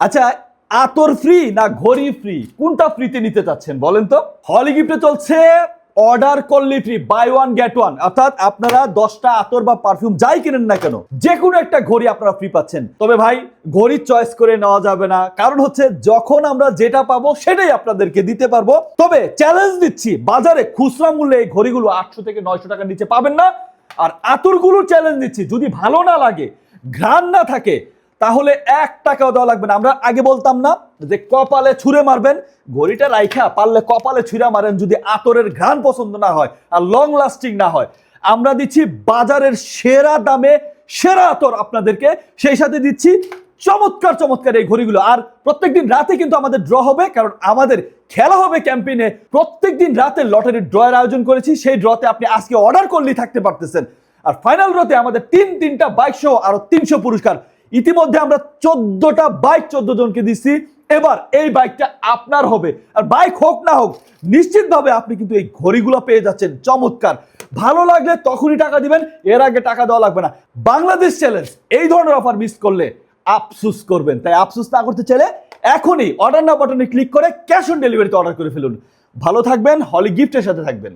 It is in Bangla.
আচ্ছা আতর ফ্রি না ঘড়ি ফ্রি কোনটা ফ্রিতে নিতে চাচ্ছেন বলেন তো? হলি গিফটে চলছে অর্ডার করলে free buy one get one অর্থাৎ আপনারা দশটা আতর বা পারফিউম যাই কিনেন না কেন যে কোনো একটা ঘড়ি আপনারা ফ্রি পাচ্ছেন। তবে ভাই ঘড়ি চয়েস করে নেওয়া যাবে না। কারণ হচ্ছে, যখন আমরা যেটা পাবো, সেটাই আপনাদেরকে দিতে পারব। তবে চ্যালেঞ্জ দিচ্ছি, বাজারে খুচরা মূল্যে এই ঘড়িগুলো আটশো থেকে নয়শো টাকার নিচে পাবেন না। আর আতরগুলো চ্যালেঞ্জ দিচ্ছি, যদি ভালো না লাগে, ঘ্রাণ না থাকে তাহলে এক টাকাও দেওয়া লাগবে না। আমরা আগে বলতাম না যে কপালে ছুঁড়ে মারবেন, ঘড়িটা রাইখা পারলে কপালে ছুঁড়ে মারেন যদি আতরের ঘ্রাণ পছন্দ না হয় আর লং লাস্টিং না হয়। আমরা দিচ্ছি বাজারের সেরা দামে সেরা আতর আপনাদেরকে। সেই সাথে দিচ্ছি চমৎকার চমৎকার এই ঘড়িগুলো। আর প্রত্যেকদিন রাতে কিন্তু আমাদের ড্র হবে, কারণ আমাদের খেলা হবে ক্যাম্পেইনে প্রত্যেকদিন রাতে লটারির ড্রয়ের আয়োজন করেছি, সেই ড্রতে আপনি আজকে অর্ডার করলেই থাকতে পারতেছেন। আর ফাইনাল ড্রতে আমাদের তিন, তিনটা বাইক সহ আরও তিনশো পুরস্কার। ইতিমধ্যে আমরা চোদ্দটা বাইক চোদ্দ জনকে দিচ্ছি। এবার এই বাইকটা আপনার হবে। আর বাইক হোক না হোক, নিশ্চিতভাবে আপনি কিন্তু এই ঘড়িগুলো পেয়ে যাচ্ছেন। চমৎকার। ভালো লাগলে তখনই টাকা দিবেন, এর আগে টাকা দেওয়া লাগবে না। বাংলাদেশ চ্যালেঞ্জ এই ধরনের অফার মিস করলে আফসুস করবেন। তাই আফসুস না করতে চাইলে এখনই অর্ডার না বাটনে ক্লিক করে ক্যাশ অন ডেলিভারিতে অর্ডার করে ফেলুন। ভালো থাকবেন হলি গিফটের সাথে থাকবেন।